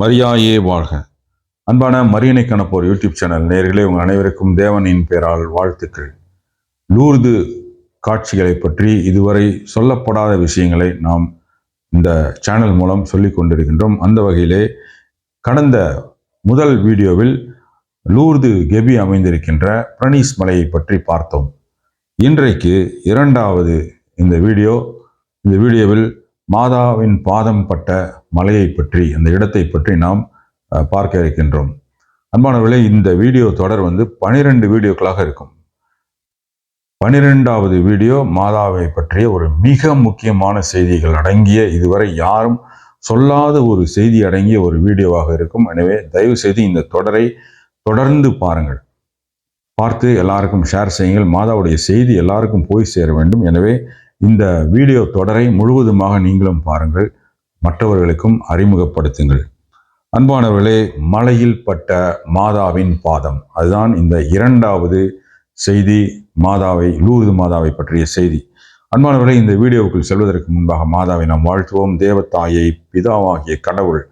மரியாயே வாழ்க. அன்பான மரியனை கணப்போர் யூடியூப் சேனல் நேர்களே உங்கள் அனைவருக்கும் தேவனின் பேரால் வாழ்த்துக்கள். லூர்து காட்சிகளை பற்றி இதுவரை சொல்லப்படாத விஷயங்களை நாம் இந்த சேனல் மூலம் சொல்லிக் கொண்டிருக்கின்றோம். அந்த வகையிலே கடந்த முதல் வீடியோவில் லூர்து கெபி அமைந்திருக்கின்ற பிரணீஸ் மலையை பற்றி பார்த்தோம். இன்றைக்கு இரண்டாவது இந்த வீடியோ. இந்த வீடியோவில் மாதாவின் பாதம் பட்ட மலையை பற்றி அந்த இடத்தை பற்றி நாம் பார்க்க இருக்கின்றோம். அன்பானவர்களே இந்த வீடியோ தொடர் வந்து பனிரெண்டு வீடியோக்களாக இருக்கும். பனிரெண்டாவது வீடியோ மாதாவை பற்றிய ஒரு மிக முக்கியமான செய்திகள் அடங்கிய இதுவரை யாரும் சொல்லாத ஒரு செய்தி அடங்கிய ஒரு வீடியோவாக இருக்கும். எனவே தயவு செய்து இந்த தொடரை தொடர்ந்து பாருங்கள். பார்த்து எல்லாருக்கும் ஷேர் செய்யுங்கள். மாதாவுடைய செய்தி எல்லாருக்கும் போய் சேர வேண்டும். எனவே இந்த வீடியோ தொடரை முழுவதுமாக நீங்களும் பாருங்கள். மற்றவர்களுக்கும் அறிமுகப்படுத்துங்கள். அன்பானவர்களே மலையில் பட்ட மாதாவின் பாதம். அதுதான் இந்த இரண்டாவது செய்தி மாதாவை லூர்து மாதாவை பற்றிய செய்தி. அன்பானவர்களே இந்த வீடியோவுக்குள் செல்வதற்கு முன்பாக மாதாவை நாம் வாழ்த்துவோம். தேவத்தாயை பிதாவாகிய கடவுள்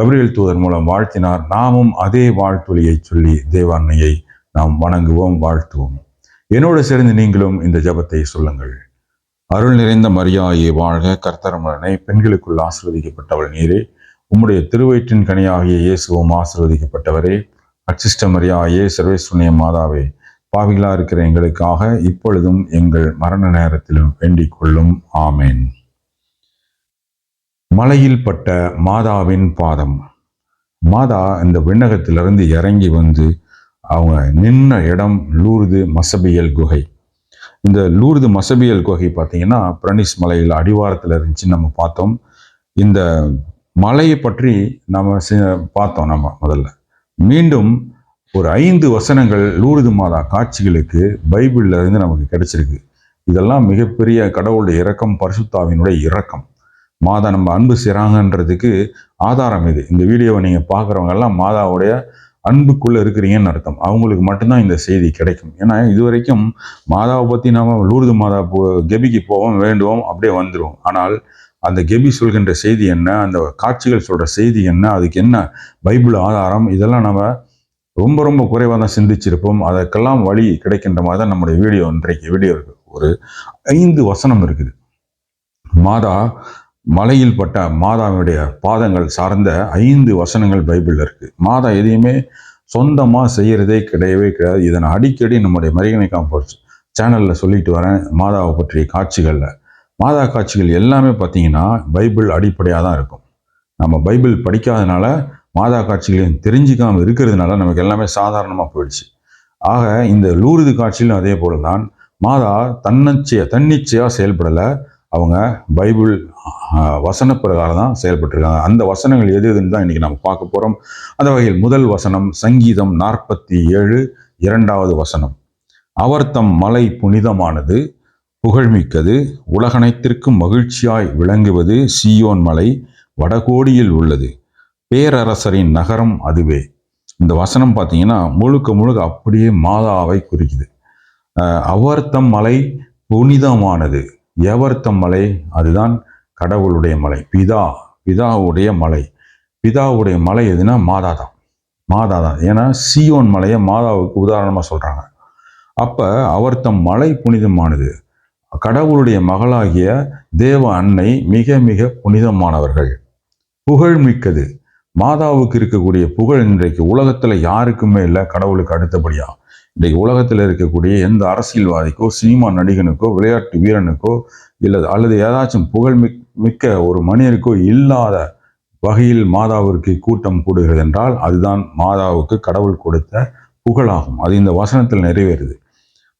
கபிரியல் தூதர் மூலம் வாழ்த்தினார். நாமும் அதே வாழ்த்தொலியை சொல்லி தேவாண்மையை நாம் வணங்குவோம் வாழ்த்துவோம். என்னோடு சேர்ந்து நீங்களும் இந்த ஜெபத்தை சொல்லுங்கள். அருள் நிறைந்த மரியாயை வாழ்க. கர்த்தரமலனை பெண்களுக்குள் ஆசிர்வதிக்கப்பட்டவள் நீரே. உம்முடைய திருவயிற்றின் கனியாகிய இயேசுவும் ஆசிர்வதிக்கப்பட்டவரே. அச்சிஷ்ட மரியாயே சர்வேஸ்வனிய மாதாவே பாவிகளாக இருக்கிற எங்களுக்காக இப்பொழுதும் எங்கள் மரண நேரத்திலும் வேண்டிக் கொள்ளும். ஆமேன். மலையில் பட்ட மாதாவின் பாதம். மாதா இந்த விண்ணகத்திலிருந்து இறங்கி வந்து அவங்க நின்ன இடம் லூர்து மசபியல் குகை. இந்த லூர்து மசபியல் குகை பார்த்தீங்கன்னா பிரனிஸ் மலையில் அடிவாரத்தில் இருந்துச்சு நம்ம பார்த்தோம். இந்த மலையை பற்றி நம்ம பார்த்தோம் நம்ம முதல்ல. மீண்டும் ஒரு ஐந்து வசனங்கள் லூர்து மாதா காட்சிகளுக்கு பைபிள்ல இருந்து நமக்கு கிடைச்சிருக்கு. இதெல்லாம் மிகப்பெரிய கடவுளுடைய இரக்கம் பரிசுத்தாவினுடைய இரக்கம். மாதா நம்ம அன்பு செய்கிறாங்கன்றதுக்கு ஆதாரம் இது. இந்த வீடியோவை நீங்கள் பார்க்குறவங்க எல்லாம் மாதாவுடைய அன்புக்குள்ளே இருக்கிறீங்கன்னு அர்த்தம். அவங்களுக்கு மட்டும்தான் இந்த செய்தி கிடைக்கும். ஏன்னா இதுவரைக்கும் மாதாவை பற்றி நாம் லூர்து மாதா போ கெபிக்கு போவோம் வேண்டுவோம் அப்படியே வந்துடுவோம் ஆனால் அந்த கெபி சொல்கின்ற செய்தி என்ன அந்த காட்சிகள் சொல்கிற செய்தி என்ன அதுக்கு என்ன பைபிள் ஆதாரம் இதெல்லாம் நம்ம ரொம்ப ரொம்ப குறைவாக தான் சிந்திச்சிருப்போம். அதற்கெல்லாம் வழி கிடைக்கின்ற மாதிரி தான் நம்முடைய வீடியோ இன்றைக்கு வீடியோ இருக்குது ஒரு ஐந்து வசனம் இருக்குது. மாதா மலையில் பட்ட மாதாவுடைய பாதங்கள் சார்ந்த ஐந்து வசனங்கள் பைபிளில் இருக்குது மாதா எதையுமே சொந்தமாக செய்கிறதே கிடையவே கிடையாது. இதை நான் அடிக்கடி நம்முடைய மரிகனை காம்போஸ் சேனலில் சொல்லிட்டு வரேன் மாதாவை பற்றிய காட்சிகளில். மாதா காட்சிகள் எல்லாமே பார்த்தீங்கன்னா பைபிள் அடிப்படையாக தான் இருக்கும். நம்ம பைபிள் படிக்காதனால மாதா காட்சிகளையும் தெரிஞ்சிக்காமல் இருக்கிறதுனால நமக்கு எல்லாமே சாதாரணமாக போயிடுச்சு. ஆக இந்த லூருது காட்சியிலும் அதே போல தான் மாதா தன்னச்சையாக தன்னிச்சையாக செயல்படலை. அவங்க பைபிள் வசன பிரகாரம் தான் செயல்பட்டுருக்காங்க. அந்த வசனங்கள் எது எதுன்னு தான் இன்றைக்கி நம்ம பார்க்க போகிறோம் அந்த வகையில் முதல் வசனம் சங்கீதம் நாற்பத்தி ஏழு இரண்டாவது வசனம். அவர் தம் மலை புனிதமானது புகழ்மிக்கது உலகனைத்திற்கும் மகிழ்ச்சியாய் விளங்குவது சீயோன் மலை வடகோடியில் உள்ளது. பேரரசரின் நகரம் அதுவே. இந்த வசனம் பார்த்தீங்கன்னா முழுக்க முழுக்க அப்படியே மாதாவை குறிக்குது. அஹ், அவர் தம் மலை புனிதமானது எவர் மலை? அதுதான் கடவுளுடைய மலை. பிதா பிதாவுடைய மலை. பிதாவுடைய மலை எதுனா மாதா தான் மாதா தான் ஏன்னா சியோன் மலையை மாதாவுக்கு உதாரணமாக சொல்கிறாங்க அப்போ அவர் தம் மலை புனிதமானது. கடவுளுடைய மகளாகிய தேவ அன்னை மிக மிக புனிதமானவர்கள். புகழ் மிக்கது. மாதாவுக்கு இருக்கக்கூடிய புகழ் இன்றைக்கு உலகத்தில் யாருக்குமே இல்லை கடவுளுக்கு அடுத்தபடியா. இன்றைக்கு உலகத்தில் இருக்கக்கூடிய எந்த அரசியல்வாதிக்கோ சினிமா நடிகனுக்கோ விளையாட்டு வீரனுக்கோ இல்லை அல்லது ஏதாச்சும் புகழ் மிக் மிக்க ஒரு மனிதருக்கோ இல்லாத வகையில் மாதாவிற்கு கூட்டம் கூடுகிறது என்றால் அதுதான் மாதாவுக்கு கடவுள் கொடுத்த புகழாகும். அது இந்த வசனத்தில் நிறைவேறுது.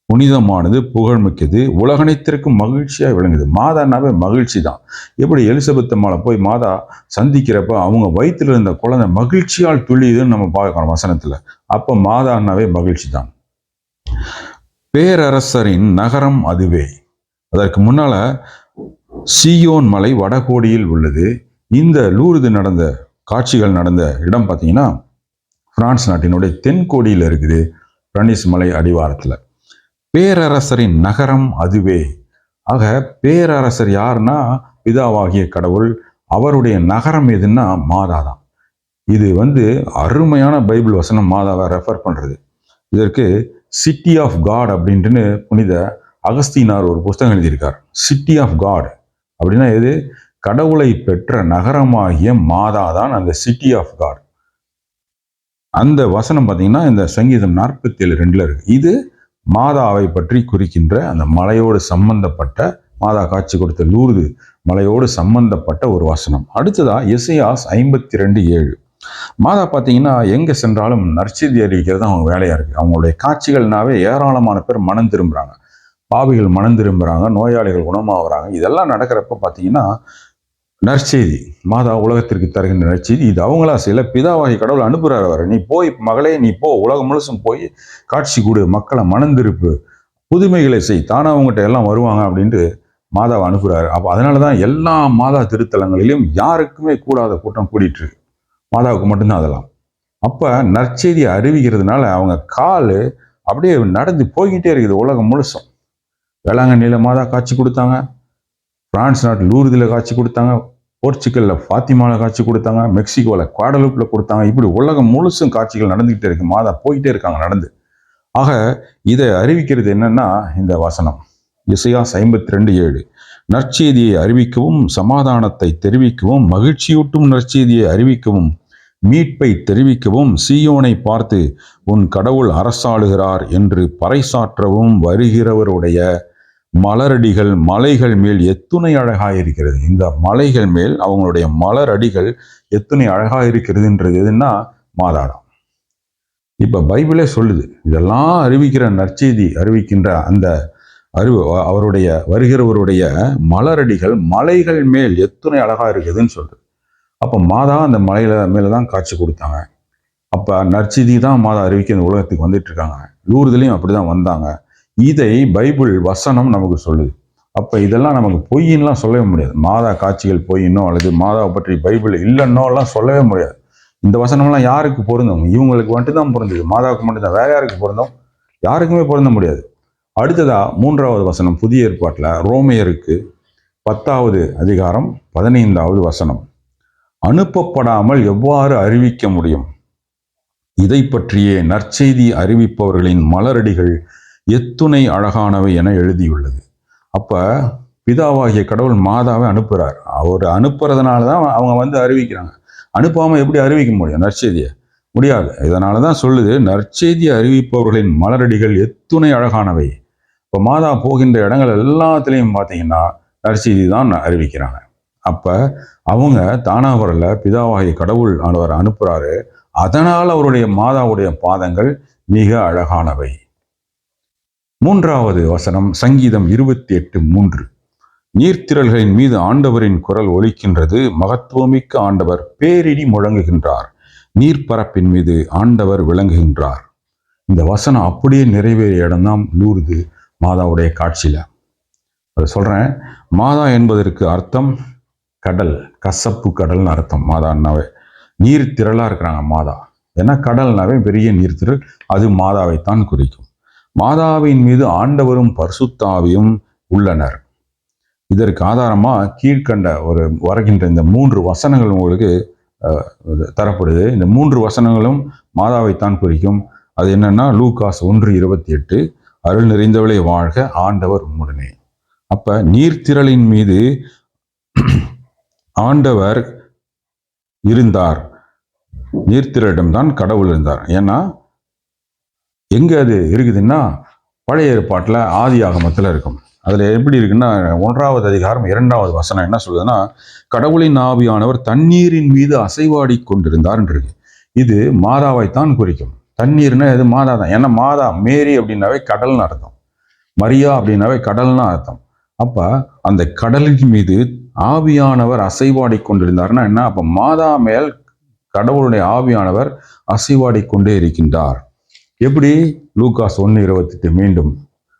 புனிதமானது புகழ்மிக்கது உலகனைத்திற்கும் மகிழ்ச்சியாக விளங்குது. மாதானாவே மகிழ்ச்சி தான். எப்படி எலிசபெத் மாலை போய் மாதா சந்திக்கிறப்ப அவங்க வயிற்றில் இருந்த குழந்தை மகிழ்ச்சியால் துள்ளியுதுன்னு நம்ம பார்க்கிறோம் வசனத்தில். அப்போ மாதானாவே மகிழ்ச்சி தான். பேரரசரின் நகரம் அதுவே. அதற்கு முன்னால சியோன் மலை வடகோடியில் உள்ளது. இந்த லூர்து நடந்த காட்சிகள் நடந்த இடம் பார்த்தீங்கன்னா பிரான்ஸ் நாட்டினுடைய தென்கோடியில் இருக்குது பிரனிஸ் மலை அடிவாரத்தில். பேரரசரின் நகரம் அதுவே. ஆக பேரரசர் யாருன்னா பிதாவாகிய கடவுள் அவருடைய நகரம் எதுன்னா மாதா தான் இது வந்து அருமையான பைபிள் வசனம் மாதாவை ரெஃபர் பண்றது. இதற்கு சிட்டி ஆஃப் காட் அப்படின்ட்டுன்னு புனித அகஸ்தீனார் ஒரு புஸ்தகம் எழுதியிருக்கார். சிட்டி ஆஃப் காட் அப்படின்னா எது? கடவுளை பெற்ற நகரமாகிய மாதா தான் அந்த சிட்டி ஆஃப் காட் அந்த வசனம் பார்த்தீங்கன்னா இந்த சங்கீதம் நாற்பத்தி ஏழு ரெண்டுல இருக்கு. இது மாதாவை பற்றி குறிக்கின்ற அந்த மலையோடு சம்பந்தப்பட்ட மாதா காட்சி கொடுத்த லூர்து மலையோடு சம்பந்தப்பட்ட ஒரு வசனம். அடுத்ததா எசையாஸ் ஐம்பத்தி ரெண்டு ஏழு. மாதா பார்த்தீங்கன்னா எங்கே சென்றாலும் நற்செய்தி அறிவிக்கிறது அவங்க வேலையாக இருக்குது அவங்களுடைய காட்சிகள்னாவே ஏராளமான பேர் மனம் திரும்புகிறாங்க பாவிகள் மனம் திரும்புகிறாங்க நோயாளிகள் குணமாகறாங்க. இதெல்லாம் நடக்கிறப்ப பார்த்தீங்கன்னா நற்செய்தி. மாதா உலகத்திற்கு தருகின்ற நற்செய்தி. இது அவங்களா செய்யல. பிதாவாகி கடவுள் அனுப்புகிறார் அவர். நீ போய் மகளே நீ போ. உலகம் முழுசும் போய் காட்சி கொடு. மக்களை மனந்திருப்பு புதுமைகளை செய். தானே அவங்ககிட்ட எல்லாம் வருவாங்க அப்படின்ட்டு மாதாவை அனுப்புகிறாரு அப்போ அதனால தான் எல்லா மாதா திருத்தலங்களிலும் யாருக்குமே கூடாத கூட்டம் கூடிட்டு இருக்கு. மாதாவுக்கு மட்டும்தான் அதெல்லாம். அப்போ நற்செய்தியை அறிவிக்கிறதுனால அவங்க கால் அப்படியே நடந்து போய்கிட்டே இருக்குது உலகம் முழுசும். வேளாங்கண்ணியில் மாதா காட்சி கொடுத்தாங்க. பிரான்ஸ் நாட்டில் லூர்தில் காட்சி கொடுத்தாங்க. போர்ச்சுகலில் ஃபாத்திமாவில் காட்சி கொடுத்தாங்க. மெக்சிகோவில் குவாடலூப்பில் கொடுத்தாங்க. இப்படி உலகம் முழுசும் காட்சிகள் நடந்துக்கிட்டே இருக்குது மாதா போய்கிட்டே இருக்காங்க நடந்து. ஆக இதை அறிவிக்கிறது என்னென்னா இந்த வசனம். இசையாஸ் ஐம்பத்தி ரெண்டு ஏழு. நற்செய்தியை அறிவிக்கவும் சமாதானத்தை தெரிவிக்கவும் மகிழ்ச்சியூட்டும் நற்செய்தியை அறிவிக்கவும் மீட்பை தெரிவிக்கவும் சீயோனை பார்த்து உன் கடவுள் அரசாளுகிறார் என்று பறைசாற்றவும் வருகிறவருடைய மலரடிகள் மலைகள் மேல் எத்துணை அழகாக இருக்கிறது இந்த மலைகள் மேல் அவங்களுடைய மலரடிகள் எத்துணை அழகாக இருக்கிறதுன்றது எதுன்னா மாதாடம் இப்போ பைபிளே சொல்லுது இதெல்லாம் அறிவிக்கிற நற்செய்தி அறிவிக்கின்ற அந்த அறிவு அவருடைய வருகிறவருடைய மலரடிகள் மலைகள் மேல் எத்துணை அழகாக இருக்குதுன்னு சொல்றது அப்போ மாதா அந்த மலையில மேலே தான் காட்சி கொடுத்தாங்க. அப்போ நற்செய்தி தான் மாதா அறிவிக்க இந்த உலகத்துக்கு வந்துட்டு இருக்காங்க. அப்படி தான் வந்தாங்க. இதை பைபிள் வசனம் நமக்கு சொல்லுது. அப்போ இதெல்லாம் நமக்கு பொய்யின்லாம் சொல்லவே முடியாது. மாதா காட்சிகள் பொய்யின்னோ அல்லது மாதாவை பற்றி பைபிள் இல்லைன்னோ எல்லாம் சொல்லவே முடியாது. இந்த வசனம்லாம் யாருக்கு பொருந்தும்? இவங்களுக்கு மட்டும்தான் பொருந்தது மாதாவுக்கு மட்டும்தான். வேற யாருக்கு பொருந்தும்? யாருக்குமே பொருந்த முடியாது. அடுத்ததாக மூன்றாவது வசனம் புதிய ஏற்பாட்டில் ரோமையருக்கு பத்தாவது அதிகாரம் பதினைந்தாவது வசனம். அனுப்பப்படாமல் எவ்வாறு அறிவிக்க முடியும்? இதை பற்றியே நற்செய்தி அறிவிப்பவர்களின் மலரடிகள் எத்துணை அழகானவை என எழுதியுள்ளது. அப்ப பிதாவாகிய கடவுள் மாதாவை அனுப்புகிறார் அவர் அனுப்புறதுனால தான் அவங்க வந்து அறிவிக்கிறாங்க. அனுப்பாமல் எப்படி அறிவிக்க முடியும்? நற்செய்தியை. முடியாது. இதனால தான் சொல்லுது நற்செய்தி அறிவிப்பவர்களின் மலரடிகள் எத்துணை அழகானவை. இப்போ மாதா போகின்ற இடங்கள் எல்லாத்துலேயும் பார்த்தீங்கன்னா நற்செய்தி தான் அறிவிக்கிறாங்க. அப்போ அவங்க தானாக வரல பிதாவாகிய கடவுள் ஆனவர் அனுப்புகிறாரு அதனால் அவருடைய மாதாவுடைய பாதங்கள் மிக அழகானவை. மூன்றாவது வசனம் சங்கீதம் இருபத்தி எட்டு மூன்று. நீர்த்திரள்களின் மீது ஆண்டவரின் குரல் ஒலிக்கின்றது மகத்துவமிக்க ஆண்டவர் பேரிடி முழங்குகின்றார். நீர்ப்பரப்பின் மீது ஆண்டவர் விளங்குகின்றார். இந்த வசனம் அப்படியே நிறைவேறிய இடம்தான் லூர்து மாதாவுடைய காட்சியில். அதை சொல்கிறேன் மாதா என்பதற்கு அர்த்தம் கடல் கசப்பு கடல்னு அர்த்தம் மாதான்னாவே. நீர் திரளாக இருக்கிறாங்க மாதா. ஏன்னா கடல்னாவே பெரிய நீர்த்திரள் அது மாதாவைத்தான் குறிக்கும். மாதாவின் மீது ஆண்டவரும் பரிசுத்தாவியும் உள்ளனர். இதற்கு ஆதாரமாக கீழ்கண்ட ஒரு வருகின்ற இந்த மூன்று வசனங்கள் உங்களுக்கு தரப்படுது. இந்த மூன்று வசனங்களும் மாதாவைத்தான் குறிக்கும். அது என்னன்னா லூகாஸ் ஒன்று இருபத்தி எட்டு அருள் நிறைந்தவளை வாழ்க ஆண்டவர் உம்முடனே. அப்போ நீர்த்திரளின் மீது ஆண்டவர் இருந்தார். நீர்த்திரளிடம்தான் கடவுள் இருந்தார். ஏன்னா எங்கே அது இருக்குதுன்னா பழைய ஏற்பாட்டில் ஆதி ஆகமத்தில் இருக்கும். அதில் எப்படி இருக்குன்னா ஒன்றாவது அதிகாரம் இரண்டாவது வசனம் என்ன சொல்லுதுன்னா கடவுளின் ஆவியானவர் தண்ணீரின் மீது அசைவாடி கொண்டிருந்தார் இருக்கு. இது மாதாவைத்தான் குறிக்கும். தண்ணீர்னா எது மாதா தான். ஏன்னா மாதா மேரி அப்படின்னாவே கடல்னு அர்த்தம். மரியா அப்படின்னாவே கடல்னு அர்த்தம். அப்போ அந்த கடலின் மீது ஆவியானவர் அசைவாடி கொண்டிருந்தார்னா என்ன? அப்ப மாதா மேல் கடவுளுடைய ஆவியானவர் அசைவாடி கொண்டே இருக்கின்றார். எப்படி? லூகாஸ் ஒன்று இருபத்தெட்டு மீண்டும்.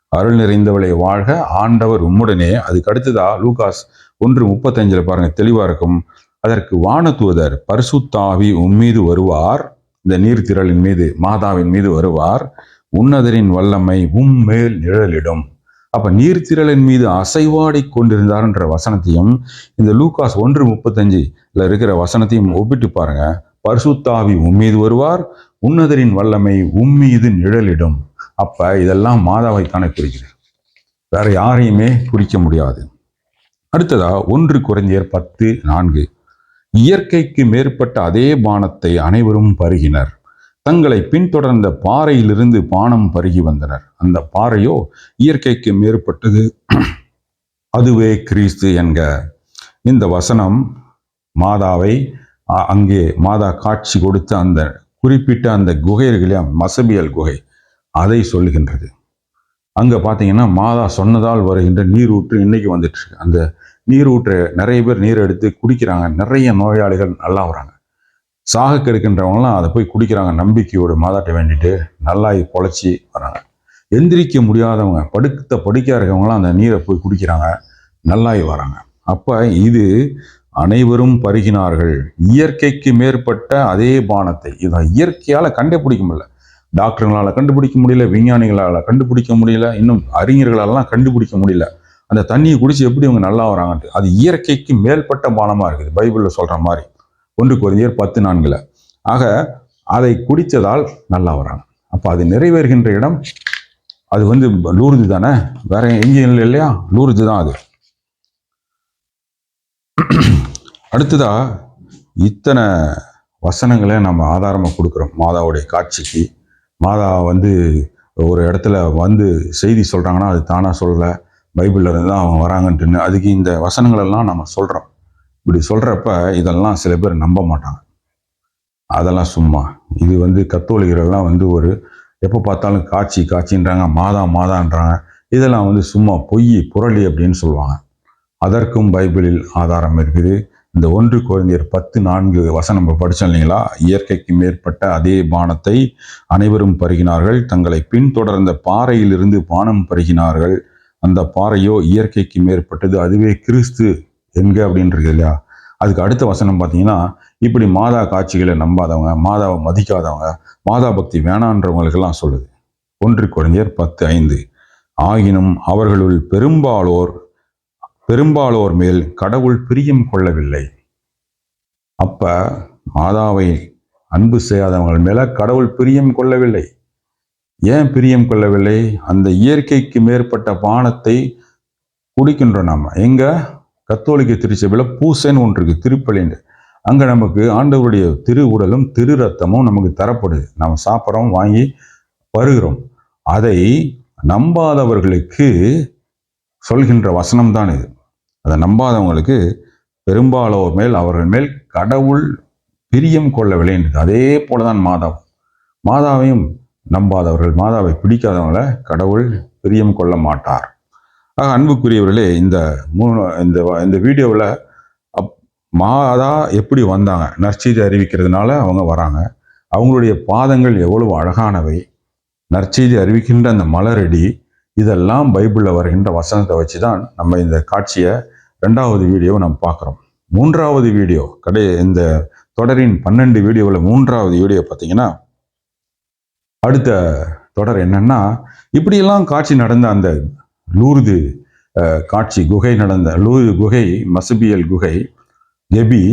அருள் நிறைந்தவளை வாழ்க. ஆண்டவர் உம்முடனே. அதுக்கு அடுத்ததா லூகாஸ் ஒன்று முப்பத்தஞ்சில் பாருங்க தெளிவா இருக்கும். அதற்கு வானத்துவதர் பரிசுத்தாவி உம்மீது வருவார். இந்த நீர்த்திரளின் மீது மாதாவின் மீது வருவார். உன்னதரின் வல்லமை உம் மேல் நிழலிடும். அப்ப நீர்த்திரளின் மீது அசைவாடி கொண்டிருந்தார்ன்ற வசனத்தையும் இந்த லூகாஸ் ஒன்று முப்பத்தஞ்சுல இருக்கிற வசனத்தையும் ஒப்பிட்டு பாருங்க. பரிசுத்தாவி உம்மீது வருவார் உன்னதரின் வல்லமை உம்மீது நிழலிடும். அப்ப இதெல்லாம் மாதாவைத்தானே குறிக்கிறது வேற யாரையுமே குறிக்க முடியாது. அடுத்ததா ஒன்று குறைஞ்சர் பத்து நான்கு. இயற்கைக்கு மேற்பட்ட அதே பானத்தை அனைவரும் பருகினர். தங்களை பின்தொடர்ந்த பாறையிலிருந்து பானம் பருகி வந்தனர். அந்த பாறையோ இயற்கைக்கு மேற்பட்டது. அதுவே கிறிஸ்து என்க. இந்த வசனம் மாதாவை அங்கே மாதா காட்சி கொடுத்த அந்த குறிப்பிட்ட அந்த குகை மசபியல் குகை அதை சொல்லுகின்றது. அங்கே பார்த்தீங்கன்னா மாதா சொன்னதால் வருகின்ற நீரூற்று இன்னைக்கு வந்துட்டு இருக்கு. அந்த நீரூற்று நிறைய பேர் நீர் எடுத்து குடிக்கிறாங்க. நிறைய நோயாளிகள் நல்லா வராங்க. சாக கெடுக்கின்றவங்களாம் அதை போய் குடிக்கிறாங்க நம்பிக்கையோடு மாதாட்ட வேண்டிட்டு நல்லா பொழைச்சி வராங்க. எந்திரிக்க முடியாதவங்க படுத்த படுக்கையாக இருக்கவங்களாம் அந்த நீரை போய் குடிக்கிறாங்க நல்லாய் வராங்க. அப்போ இது அனைவரும் பருகினார்கள். இயற்கைக்கு மேற்பட்ட அதே பானத்தை இதை இயற்கையால் கண்டுபிடிக்க முடியல. டாக்டர்களால் கண்டுபிடிக்க முடியல விஞ்ஞானிகளால் கண்டுபிடிக்க முடியல இன்னும் அறிஞர்களாலாம் கண்டுபிடிக்க முடியல. அந்த தண்ணியை குடித்து எப்படி இவங்க நல்லா வராங்கன்ட்டு அது இயற்கைக்கு மேற்பட்ட பானமாக இருக்குது பைபிளில் சொல்கிற மாதிரி. ஒன்று கொரிந்தியர் பத்து நான்கில். ஆக அதை குடித்ததால் நல்லா வராங்க அப்போ அது நிறைவேறுகின்ற இடம் அது வந்து லூர்து தானே? வேற எங்கேயும் இல்லை இல்லையா? லூர்து தான் அது. அடுத்ததா இத்தனை வசனங்களை நம்ம ஆதாரமாக கொடுக்குறோம் மாதாவுடைய காட்சிக்கு. மாதா வந்து ஒரு இடத்துல வந்து செய்தி சொல்கிறாங்கன்னா அது தானாக சொல்லலை. பைபிளில் இருந்து தான் அவங்க வராங்கன்ட்டுன்னு அதுக்கு இந்த வசனங்களெல்லாம் நம்ம சொல்கிறோம் இப்படி சொல்கிறப்ப இதெல்லாம் சில பேர் நம்ப மாட்டாங்க. அதெல்லாம் சும்மா. இது வந்து கத்தோலிகர்கள்லாம் வந்து ஒரு எப்போ பார்த்தாலும் காட்சி காட்சின்றாங்க மாதா மாதான்றாங்க. இதெல்லாம் வந்து சும்மா பொய் புரளி அப்படின்னு சொல்லுவாங்க. அதற்கும் பைபிளில் ஆதாரம் இருக்குது. இந்த ஒன்று குழந்தையர் பத்து நான்கு வசனம் நம்ம படிச்சோம் இல்லைங்களா? இயற்கைக்கு மேற்பட்ட அதே பானத்தை அனைவரும் பருகினார்கள். தங்களை பின்தொடர்ந்த பாறையிலிருந்து பானம் பருகினார்கள். அந்த பாறையோ இயற்கைக்கு மேற்பட்டது அதுவே கிறிஸ்து. என்க அப்படின்றது இல்லையா? அதுக்கு அடுத்த வசனம் பார்த்தீங்கன்னா இப்படி மாதா காட்சிகளை நம்பாதவங்க மாதாவை மதிக்காதவங்க மாதா பக்தி வேணான்றவங்களுக்கெல்லாம் சொல்லுது. ஒன்று குழந்தையர் பத்து ஐந்து. ஆகினும் அவர்களுள் பெரும்பாலோர் பெரும்பாலோர் மேல் கடவுள் பிரியம் கொள்ளவில்லை. அப்ப மாதாவை அன்பு செய்யாதவங்கள் மேல கடவுள் பிரியம் கொள்ளவில்லை. ஏன் பிரியம் கொள்ளவில்லை? அந்த இயற்கைக்கு மேற்பட்ட பானத்தை குடிக்கின்றோம் நாம. எங்க? கத்தோலிக்க திருச்சபையில் பூசைன்னு ஒன்று இருக்குது திருப்பலின்னு. அங்கே நமக்கு ஆண்டவருடைய திரு உடலும் திரு ரத்தமும் நமக்கு தரப்படுது. நம்ம சாப்பிட்றோம் வாங்கி வருகிறோம் அதை நம்பாதவர்களுக்கு சொல்கின்ற வசனம் தான் இது. அதை நம்பாதவங்களுக்கு பெரும்பாலோர் மேல் அவர்கள் மேல் கடவுள் பிரியம் கொள்ளவில்லை என்று அதே போல தான் மாதாவும். மாதாவையும் நம்பாதவர்கள் மாதாவை பிடிக்காதவங்களை கடவுள் பிரியம் கொள்ள மாட்டார். ஆக அன்புக்குரியவர்களே இந்த மூணு இந்த இந்த வீடியோவில் அப் மாதா எப்படி வந்தாங்க நற்செய்தி அறிவிக்கிறதுனால அவங்க வராங்க. அவங்களுடைய பாதங்கள் எவ்வளவு அழகானவை நற்செய்தி அறிவிக்கின்ற அந்த மலரடி இதெல்லாம் பைபிளில் வருகின்ற வசனத்தை வச்சு தான் நம்ம இந்த காட்சியை ரெண்டாவது வீடியோவை நம்ம பார்க்குறோம். மூன்றாவது வீடியோ கடை இந்த தொடரின் பன்னெண்டு வீடியோவில் மூன்றாவது வீடியோ பார்த்தீங்கன்னா அடுத்த தொடர் என்னன்னா இப்படியெல்லாம் காட்சி நடந்த அந்த லூர்து காட்சி குகை நடந்த லூர்து குகை மசுபியல் குகை கெபி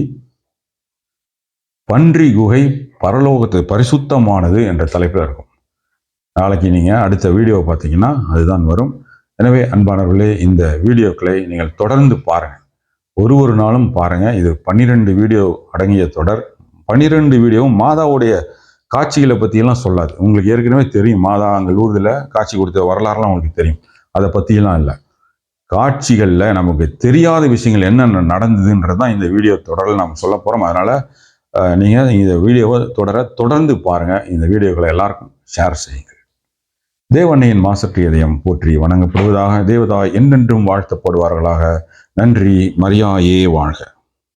பன்றி குகை பரலோகத்து பரிசுத்தமானது என்ற தலைப்பில் இருக்கும். நாளைக்கு நீங்கள் அடுத்த வீடியோ பார்த்தீங்கன்னா அதுதான் வரும். எனவே அன்பானவர்களே இந்த வீடியோக்களை நீங்கள் தொடர்ந்து பாருங்கள் ஒரு ஒரு நாளும் பாருங்கள் இது பன்னிரெண்டு வீடியோ அடங்கிய தொடர். பன்னிரெண்டு வீடியோவும் மாதாவுடைய காட்சிகளை பற்றியெல்லாம் சொல்லாது. உங்களுக்கு ஏற்கனவே தெரியும். மாதா அங்கே லூர்தில் காட்சி கொடுத்த வரலாறுலாம் உங்களுக்கு தெரியும். அதை பற்றியெல்லாம் இல்லை. காட்சிகளில் நமக்கு தெரியாத விஷயங்கள் என்னென்ன நடந்ததுன்றது தான் இந்த வீடியோ தொடரில் நம்ம சொல்ல போகிறோம் அதனால் நீங்கள் இந்த வீடியோவை தொடர தொடர்ந்து பாருங்கள் இந்த வீடியோக்களை எல்லாருக்கும் ஷேர் செய்யுங்கள். தேவண்ணையின் மாசற்று இதயம் போற்றி வணங்கப்படுவதாக தேவதாய் என்றென்றும் வாழ்த்தப்படுவார்களாக. நன்றி மரியாயே வாழ்க.